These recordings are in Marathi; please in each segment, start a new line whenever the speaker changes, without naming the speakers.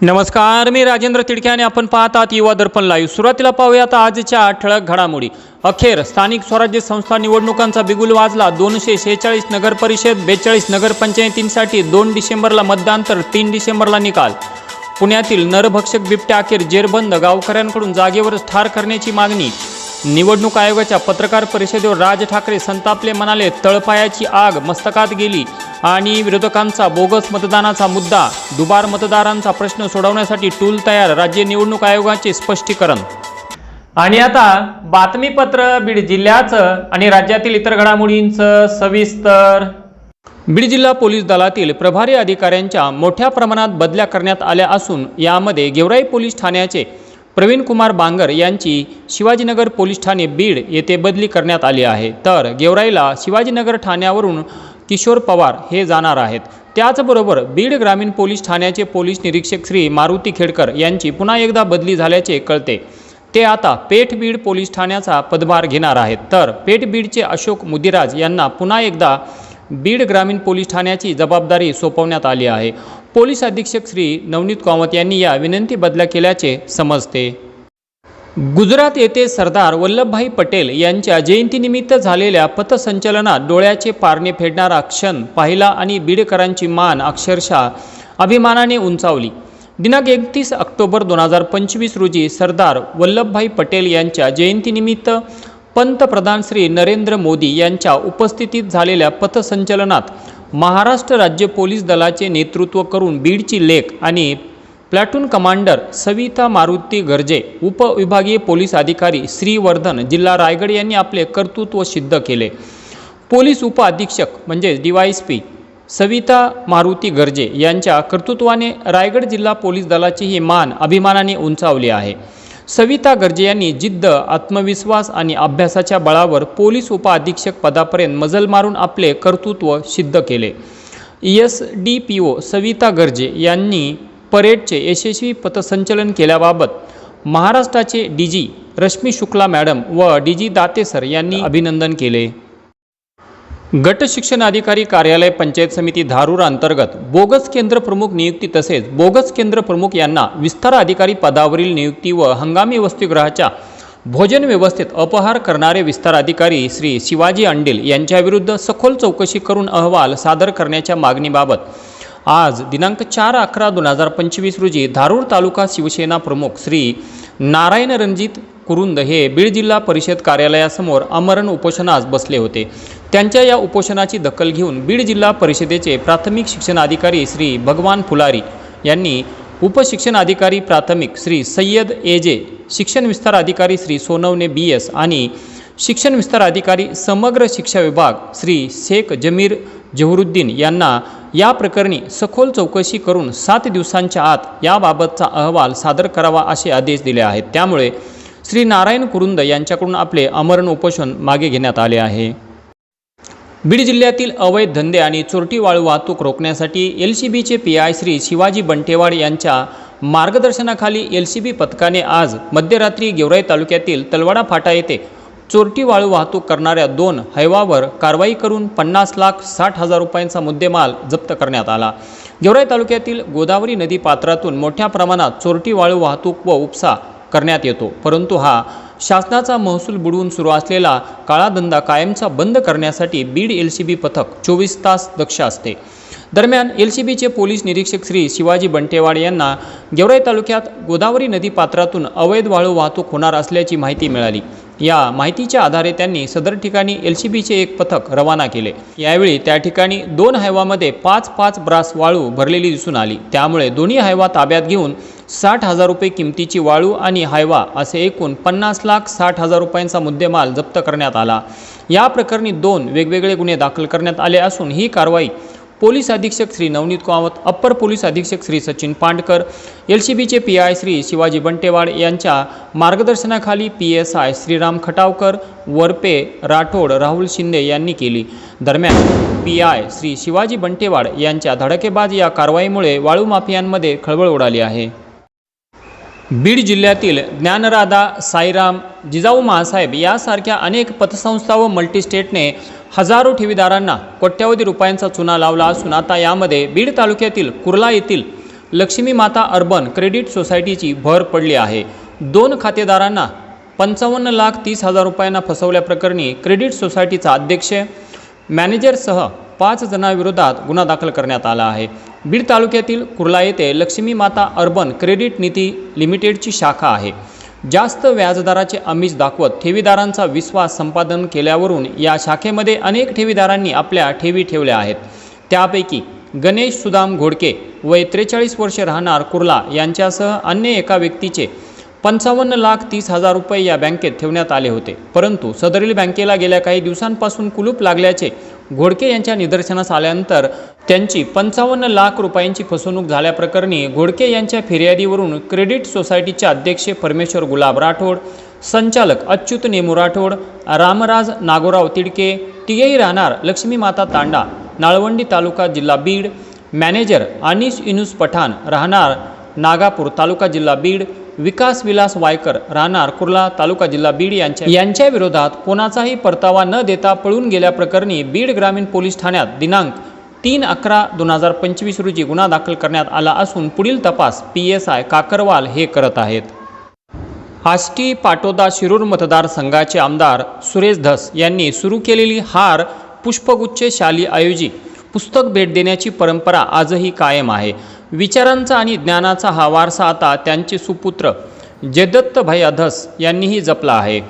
नमस्कार मी राजेंद्र तिडके आणि आपण पाहत आहात युवा दर्पण लाईव्ह सुरुवातीला पाहूयात आजच्या ठळक घडामोडी. अखेर स्थानिक स्वराज्य संस्था निवडणुकांचा बिगुल वाजला. दोनशे शेहेचाळीस नगरपरिषद बेचाळीस नगरपंचायतींसाठी दोन डिसेंबरला मतदान तर तीन डिसेंबरला निकाल. पुण्यातील नरभक्षक बिबट्या अखेर जेरबंद. गावकऱ्यांकडून जागेवरच ठार करण्याची मागणी. निवडणूक आयोगाच्या पत्रकार परिषदेवर राज ठाकरे संतापले म्हणाले तळपायाची आग मस्तकात गेली. आणि विरोधकांचा बोगस मतदानाचा मुद्दा दुबार मतदारांचा प्रश्न सोडवण्यासाठी टूल तयार राज्य निवडणूक आयोगाचे स्पष्टीकरण. आणि आता बातमीपत्र बीड जिल्ह्याचं आणि राज्यातील इतर घडामोडींचं सविस्तर. बीड जिल्हा पोलीस दलातील प्रभारी अधिकाऱ्यांच्या मोठ्या प्रमाणात बदल्या करण्यात आल्या असून यामध्ये गेवराई पोलीस ठाण्याचे प्रवीण कुमार बांगर यांची शिवाजीनगर पोलीस ठाणे बीड येथे बदली करण्यात आली आहे. तर गेवराईला शिवाजीनगर ठाण्यावरून किशोर पवार हे जाणार आहेत. त्याचबरोबर बीड ग्रामीण पोलीस ठाण्याचे पोलीस निरीक्षक श्री मारुती खेडकर यांची पुन्हा एकदा बदली झाल्याचे कळते. ते आता पेठ बीड पोलीस ठाण्याचा पदभार घेणार आहेत. तर पेठ बीडचे अशोक मुदिराज यांना पुन्हा एकदा बीड ग्रामीण पोलीस ठाण्याची जबाबदारी सोपवण्यात आली आहे. पोलीस अधीक्षक श्री नवनीत कामत यांनी या विनंती बदल्या केल्याचे समजते. गुजरात येथे सरदार वल्लभभाई पटेल यांच्या जयंतीनिमित्त झालेल्या पथसंचलनात डोळ्याचे पारणे फेडणारा क्षण पाहिला आणि बीडकरांची मान अक्षरशः अभिमानाने उंचावली. दिनांक एकतीस ऑक्टोबर दोन हजार पंचवीस रोजी सरदार वल्लभभाई पटेल यांच्या जयंतीनिमित्त पंतप्रधान श्री नरेंद्र मोदी यांच्या उपस्थितीत झालेल्या पथसंचलनात महाराष्ट्र राज्य पोलीस दलाचे नेतृत्व करून बीडची लेख आणि प्लॅटून कमांडर सविता मारुती गर्जे उपविभागीय पोलीस अधिकारी श्रीवर्धन जिल्हा रायगड यांनी आपले कर्तृत्व सिद्ध केले. पोलीस उप अधीक्षक म्हणजेच D Y S P Savita Maruti Garje यांच्या कर्तृत्वाने रायगड जिल्हा पोलीस दलाची ही मान अभिमानाने उंचावली आहे. सविता गर्जे यांनी जिद्द आत्मविश्वास आणि अभ्यासाच्या बळावर पोलीस उप अधीक्षक पदापर्यंत मजल मारून आपले कर्तृत्व सिद्ध केले. S D P O Savita Garje यांनी परेडचे यशस्वी पथसंचलन केल्याबाबत महाराष्ट्राचे D G Rashmi Shukla madam व डी जी दाते सर यांनी अभिनंदन केले. गट शिक्षण अधिकारी कार्यालय पंचायत समिती धारूर अंतर्गत बोगस केंद्र प्रमुख नियुक्ती तसेच बोगस केंद्र प्रमुख यांना विस्तार अधिकारी पदावरील नियुक्ती व हंगामी वसतिगृहाच्या भोजन व्यवस्थेत अपहार करणारे विस्तार अधिकारी श्री शिवाजी अंडेल यांच्याविरुद्ध सखोल चौकशी करून अहवाल सादर करण्याच्या मागणीबाबत आज दिनांक चार अकरा दोन हजार पंचवीस रोजी धारूर तालुका शिवसेना प्रमुख श्री नारायण रणजित कुरुंद हे बीड जिल्हा परिषद कार्यालयासमोर आमरण उपोषणास बसले होते. त्यांच्या या उपोषणाची दखल घेऊन बीड जिल्हा परिषदेचे प्राथमिक शिक्षण अधिकारी श्री भगवान फुलारी यांनी उपशिक्षण अधिकारी प्राथमिक श्री सय्यद ए जे शिक्षण विस्तार अधिकारी श्री सोनवणे बी एस आणि शिक्षण विस्तार अधिकारी समग्र शिक्षा विभाग श्री शेख जमीर जहुरुद्दीन यांना या प्रकरणी सखोल चौकशी करून सात दिवसांच्या आत याबाबतचा अहवाल सादर करावा असे आदेश दिले आहेत. त्यामुळे श्री नारायण कुरुंद यांच्याकडून आपले अमरण उपोषण मागे घेण्यात आले आहे. बीड जिल्ह्यातील अवैध धंदे आणि चोरटी वाळू वाहतूक रोखण्यासाठी एल सी बीचे पी आय श्री शिवाजी बंटेवाड यांच्या मार्गदर्शनाखाली एल सी बी पथकाने आज मध्यरात्री गेवराई तालुक्यातील तलवाडा फाटा येथे चोरटी वाळू वाहतूक करणाऱ्या दोन हैवावर कारवाई करून पन्नास लाख साठ हजार रुपयांचा मुद्देमाल जप्त करण्यात आला. गेवराई तालुक्यातील गोदावरी नदी पात्रातून मोठ्या प्रमाणात चोरटी वाळू वाहतूक व उपसा करण्यात येतो. परंतु हा शासनाचा महसूल बुडवून सुरू असलेला काळा धंदा कायमचा बंद करण्यासाठी बीड एल सी बी पथक चोवीस तास दक्ष असते. दरम्यान एल सी बीचे पोलीस निरीक्षक श्री शिवाजी बंटेवाड यांना गेवराई तालुक्यात गोदावरी नदी पात्रातून अवैध वाळू वाहतूक होणार असल्याची माहिती मिळाली. या माहितीच्या आधारे त्यांनी सदर ठिकाणी एल सी बीचे एक पथक रवाना केले. यावेळी त्या ठिकाणी दोन हायवामध्ये पाच पाच ब्रास वाळू भरलेली दिसून आली. त्यामुळे दोन्ही हायवा ताब्यात घेऊन साठ हजार रुपये किमतीची वाळू आणि हायवा असे एकूण पन्नास लाख साठ हजार रुपयांचा मुद्देमाल जप्त करण्यात आला. या प्रकरणी दोन वेगवेगळे गुन्हे दाखल करण्यात आले असून ही कारवाई पोलीस अधीक्षक श्री नवनीत कामत अप्पर पोलीस अधीक्षक श्री सचिन पांडकर एल सी बीचे पी आय श्री शिवाजी बंटेवाड यांच्या मार्गदर्शनाखाली P S I Shriram Khatavkar Warpe Rathod Rahul Shinde यांनी केली. दरम्यान पी आय श्री शिवाजी बंटेवाड यांच्या धडकेबाज या कारवाईमुळे वाळू माफियांमध्ये खळबळ उडाली आहे. बीड जिल्ह्यातील ज्ञानराधा साईराम जिजाऊ महासाहेब यासारख्या अनेक पतसंस्था व मल्टीस्टेटने हजारो ठेवीदारांना कोट्यवधी रुपयांचा चुना लावला असून आता यामध्ये बीड तालुक्यातील कुर्ला येथील लक्ष्मी माता अर्बन क्रेडिट सोसायटीची भर पडली आहे. दोन खातेदारांना पंचावन्न लाख तीस हजार रुपयांना फसवल्याप्रकरणी क्रेडिट सोसायटीचा अध्यक्ष मॅनेजरसह पाच जणांविरोधात गुन्हा दाखल करण्यात आला आहे. बीड तालुक्यातील कुर्ला येथे लक्ष्मी माता अर्बन क्रेडिट निधी लिमिटेडची शाखा आहे. जास्त व्याजदराचे आमिष दाखवत ठेवीदारांचा विश्वास संपादन केल्यावरून या शाखेमध्ये अनेक ठेवीदारांनी आपल्या ठेवी ठेवल्या आहेत. त्यापैकी गणेश सुदाम घोडके वय त्रेचाळीस वर्षे राहणार कुर्ला यांच्यासह अन्य एका व्यक्तीचे पंचावन्न लाख तीस हजार रुपये या बँकेत ठेवण्यात आले होते. परंतु सदरील बँकेला गेल्या काही दिवसांपासून कुलूप लागल्याचे घोडके यांच्या निदर्शनास आल्यानंतर त्यांची पंचावन्न लाख रुपयांची फसवणूक झाल्याप्रकरणी घोडके यांच्या फिर्यादीवरून क्रेडिट सोसायटीचे अध्यक्ष परमेश्वर गुलाब राठोड संचालक अच्युत नेमू राठोड रामराज नागोराव तिडके टीआई राहणार लक्ष्मी माता तांडा नाळवंडी तालुका जिल्हा बीड मॅनेजर अनिश इनुस पठाण राहणार नागापूर तालुका जिल्हा बीड विकास विलास वायकर राहणार कुर्ला तालुका जिल्हा बीड यांच्या यांच्या विरोधात कोणाचाही परतावा न देता पळून गेल्याप्रकरणी बीड ग्रामीण पोलीस ठाण्यात दिनांक तीन अकरा दोन हजार पंचवीस रोजी गुन्हा दाखल करण्यात आला असून पुढील तपास पी एस आय काकरवाल हे करत आहेत. आष्टी पाटोदा शिरूर मतदारसंघाचे आमदार सुरेश धस यांनी सुरू केलेली हार पुष्पगुच्छ शाली आयोजित पुस्तक भेट देण्याची परंपरा आजही कायम आहे. विचारांचा आणि ज्ञानाचा हा वारसा आता त्यांचे सुपुत्र जयदत्त भैया धस यांनीही जपला आहे.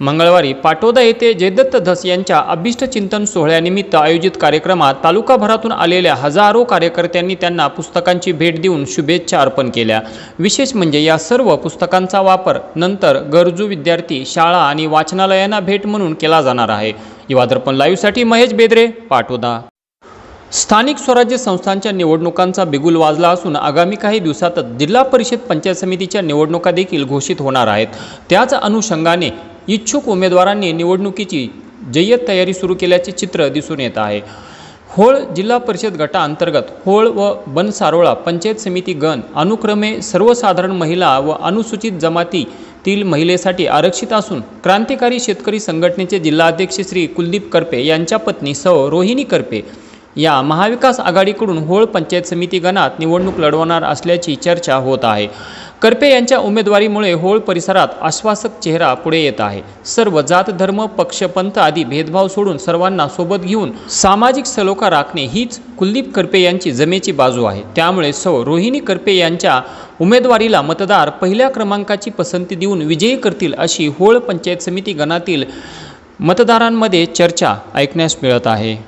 मंगळवारी पाटोदा येथे जयदत्त धस यांच्या अभिष्ट चिंतन सोहळ्यानिमित्त आयोजित कार्यक्रमात तालुकाभरातून आलेल्या हजारो कार्यकर्त्यांनी त्यांना पुस्तकांची भेट देऊन शुभेच्छा अर्पण केल्या. विशेष म्हणजे या सर्व पुस्तकांचा वापर नंतर गरजू विद्यार्थी शाळा आणि वाचनालयांना भेट म्हणून केला जाणार आहे. युवादर्पण लाईव्हसाठी महेश बेदरे पाटोदा. स्थानिक स्वराज्य संस्थांच्या निवडणुकांचा बिगुल वाजला असून आगामी काही दिवसातच जिल्हा परिषद पंचायत समितीच्या निवडणुका देखील घोषित होणार आहेत. त्याच अनुषंगाने इच्छुक उमेदवारांनी निवडणुकीची जय्यत तयारी सुरू केल्याचे चित्र दिसून येत आहे. होळ जिल्हा परिषद गटाअंतर्गत होळ व बनसारोळा पंचायत समिती गण अनुक्रमे सर्वसाधारण महिला व अनुसूचित जमातीतील महिलेसाठी आरक्षित असून क्रांतिकारी शेतकरी संघटनेचे जिल्हाध्यक्ष श्री कुलदीप करपे यांच्या पत्नी सौ रोहिणी करपे या महाविकास आघाडीकडून होळ पंचायत समिती गणात निवडणूक लढवणार असल्याची चर्चा होत आहे. करपे यांच्या उमेदवारीमुळे होळ परिसरात आश्वासक चेहरा पुढे येत आहे. सर्व जात धर्म पक्ष पंथ आदी भेदभाव सोडून सर्वांना सोबत घेऊन सामाजिक सलोखा राखणे हीच कुलदीप करपे यांची जमेची बाजू आहे. त्यामुळे सौ रोहिणी करपे यांच्या उमेदवारीला मतदार पहिल्या क्रमांकाची पसंती देऊन विजयी करतील अशी होळ पंचायत समिती गणातील मतदारांमध्ये चर्चा ऐकण्यास मिळत आहे.